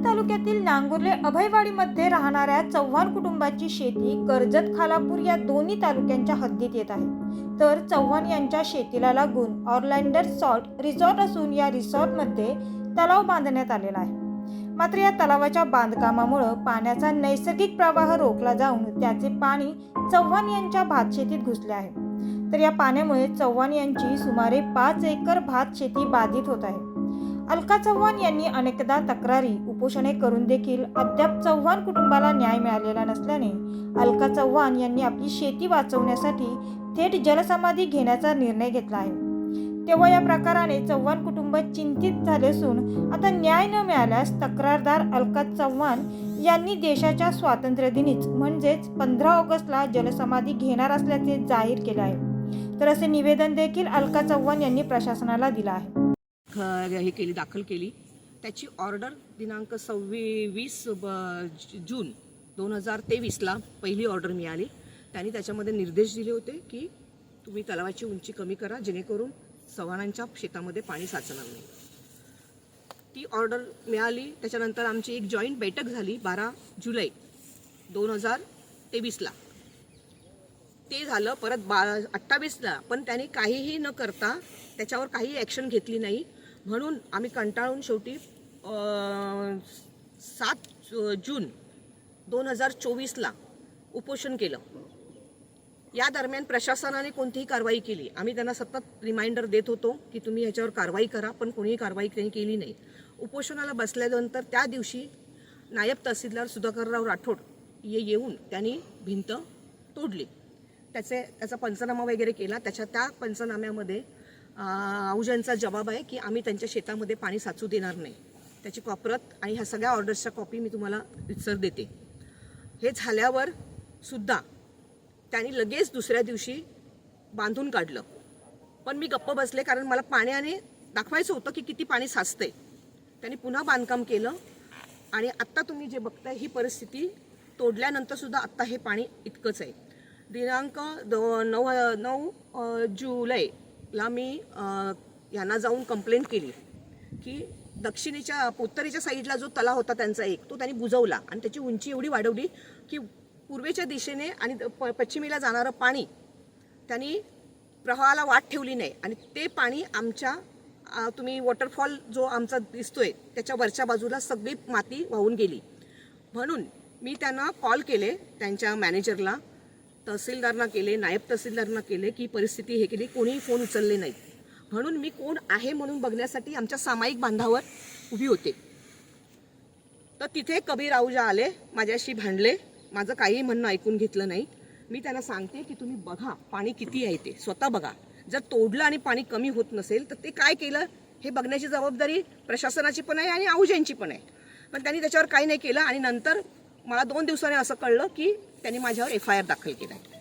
कर्जत तालुक्यातील नांगुर्ले अभयवाडीमध्ये राहणाऱ्या चव्हाण कुटुंबाची शेती कर्जत खालापूर या दोन्ही तालुक्यांच्या हद्दीत येत आहे. तर चव्हाण यांच्या शेतीला लागून ऑरलँडर सॉल्ट रिसॉर्ट असून या रिसॉर्टमध्ये तलाव बांधण्यात आलेला आहे. मात्र या तलावाच्या बांधकामामुळं पाण्याचा नैसर्गिक प्रवाह रोखला जाऊन त्याचे पाणी चव्हाण यांच्या भातशेतीत घुसले आहे. तर या पाण्यामुळे चव्हाण यांची सुमारे पाच एकर भात शेती बाधित होत आहे. अलका चव्हाण यांनी अनेकदा तक्रारी उपोषणे करून देखील अद्याप चव्हाण कुटुंबाला न्याय मिळालेला नसल्याने अलका चव्हाण यांनी आपली शेती वाचवण्यासाठी थेट जलसमाधी घेण्याचा निर्णय घेतला आहे. तेव्हा या प्रकाराने चव्हाण कुटुंब चिंतित झाले असून आता न्याय न मिळाल्यास तक्रारदार अलका चव्हाण यांनी देशाच्या स्वातंत्र्यदिनीच म्हणजेच पंधरा ऑगस्टला जलसमाधी घेणार असल्याचे जाहीर केले आहे. तर असे निवेदन देखील अलका चव्हाण यांनी प्रशासनाला दिलं आहे. हे केली दाखल केली. त्याची ऑर्डर दिनांक सव्वीस जून दोन हजार तेवीसला पहिली ऑर्डर मिळाली. त्यांनी त्याच्यामध्ये निर्देश दिले होते की तुम्ही तलावाची उंची कमी करा जेणेकरून चव्हाणांच्या शेतामध्ये पाणी साचणार नाही. ती ऑर्डर मिळाली. त्याच्यानंतर आमची एक जॉईंट बैठक झाली बारा जुलै दोन हजार तेवीसला. ते झालं परत बा अठ्ठावीसला. पण त्यांनी काहीही न करता त्याच्यावर काही ॲक्शन घेतली नाही. म्हणून आम्ही कंटाळून शेवटी सात जून दोन हजार चोवीसला उपोषण केलं. या दरम्यान प्रशासनाने कोणतीही कारवाई केली. आम्ही त्यांना सतत रिमाइंडर देत होतो की तुम्ही ह्याच्यावर कारवाई करा पण कोणीही कारवाई त्यांनी केली नाही. उपोषणाला बसल्यानंतर त्या दिवशी नायब तहसीलदार सुधाकरराव राठोड ये येऊन त्यांनी भिंत तोडली. त्याचे त्याचा पंचनामा वगैरे केला. त्याच्या त्या पंचनाम्यामध्ये आहुजांचा जबाब आहे की आम्ही त्यांच्या शेतामध्ये पाणी साचू देणार नाही. त्याची कॉपरत आणि ह्या सगळ्या ऑर्डर्सच्या कॉपी मी तुम्हाला रितसर देते. हे झाल्यावर सुद्धा त्यांनी लगेच दुसऱ्या दिवशी बांधून काढलं. पण मी गप्प बसले कारण मला पाण्याने दाखवायचं होतं की किती पाणी साचतंय. त्यांनी पुन्हा बांधकाम केलं आणि आत्ता तुम्ही जे बघताय ही परिस्थिती तोडल्यानंतर सुद्धा आत्ता हे पाणी इतकंच आहे. दिनांक दो नऊ नऊ जुलै ला मी यांना जाऊन कंप्लेंट केली की दक्षिणेच्या उत्तरेच्या साईडला जो तलाव होता त्यांचा एक तो त्यांनी बुजवला आणि त्याची उंची एवढी वाढवली की पूर्वेच्या दिशेने आणि प- पश्चिमेला जाणारं पाणी त्यांनी प्रवाहाला वाट ठेवली नाही आणि ते पाणी आमच्या तुम्ही वॉटरफॉल जो आमचा दिसतोय त्याच्या वरच्या बाजूला सगळी माती वाहून गेली. म्हणून मी त्यांना कॉल केले त्यांच्या मॅनेजरला तहसीलदारना केले नायब तहसीलदारना केले की परिस्थिती हे केली कोणीही फोन उचलले नाहीत. म्हणून मी कोण आहे म्हणून बघण्यासाठी आमच्या सामायिक बांधावर उभी होते. तर तिथे कबीर आहुजा आले माझ्याशी भांडले माझं काही म्हणणं ऐकून घेतलं नाही. मी त्यांना सांगते की तुम्ही बघा पाणी किती आहे ते स्वतः बघा. जर तोडलं आणि पाणी कमी होत नसेल तर ते काय केलं? हे बघण्याची जबाबदारी प्रशासनाची पण आहे आणि आहुजांची पण आहे. पण त्यांनी त्याच्यावर काही नाही केलं आणि नंतर मला दोन दिवसांनी असं कळलं की त्यांनी माझ्यावर एफ आय आर दाखल केला आहे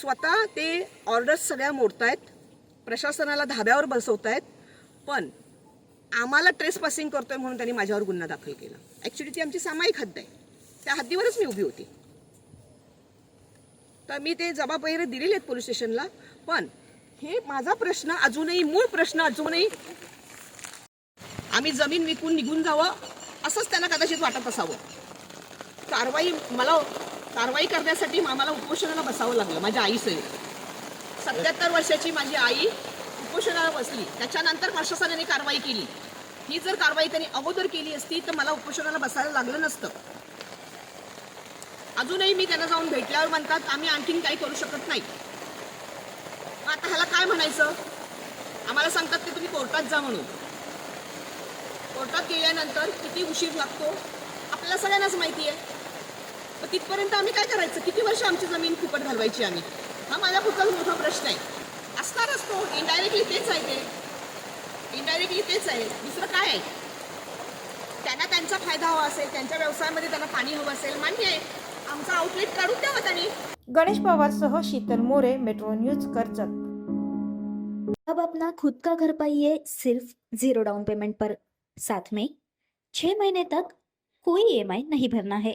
स्वतः ते ऑर्डर्स सगळ्या मोडतायत प्रशासनाला धाब्यावर बसवतायत पण आम्हाला ट्रेस पासिंग करतोय म्हणून त्यांनी माझ्यावर गुन्हा दाखल केला. ॲक्च्युली ती आमची सामायिक हद्द आहे. त्या हद्दीवरच मी उभी होती. तर मी ते जबाब वगैरे दिलेले आहेत पोलीस स्टेशनला पण हे माझा प्रश्न अजूनही मूळ प्रश्न अजूनही आम्ही जमीन विकून निघून जावं असंच त्यांना कदाचित वाटत असावं. कारवाई मला कारवाई करण्यासाठी आम्हाला उपोषणाला बसावं लागलं माझ्या आईसहित सत्याहत्तर वर्षाची माझी आई उपोषणाला बसली. त्याच्यानंतर प्रशासनाने कारवाई केली. ही जर कारवाई त्यांनी अगोदर केली असती तर मला उपोषणाला बसायला लागलं नसतं. अजूनही मी त्यांना जाऊन भेटल्यावर म्हणतात आम्ही आणखीन काही करू शकत नाही. आता ह्याला काय म्हणायचं? आम्हाला सांगतात की तुम्ही कोर्टात जा म्हणून. कोर्टात गेल्यानंतर किती उशीर लागतो? आपल्याला सगळ्यांनाच माहिती आहे. मग तिथपर्यंत आम्ही काय करायचं? किती वर्ष आमची जमीन फुकट घालवायची आम्ही? हा माझ्या पुढचा मोठा प्रश्न आहे. असणारच तो. इनडायरेक्टली तेच आहे ते. इनडायरेक्टली तेच आहे. दुसरं काय आहे? त्यांना त्यांचा फायदा हवा असेल त्यांच्या व्यवसायामध्ये त्यांना पाणी हवं असेल. मान्य आहे. आमचा आउटलेट काढून द्यावं त्यांनी. गणेश पवारसह शीतल मोरे मेट्रो न्यूज कर्जत. अब अपना खुद का घर पाइए सिर्फ जीरो डाउन पेमेंट पर. साथ में छह महीने तक कोई ईएमआई नहीं भरना है।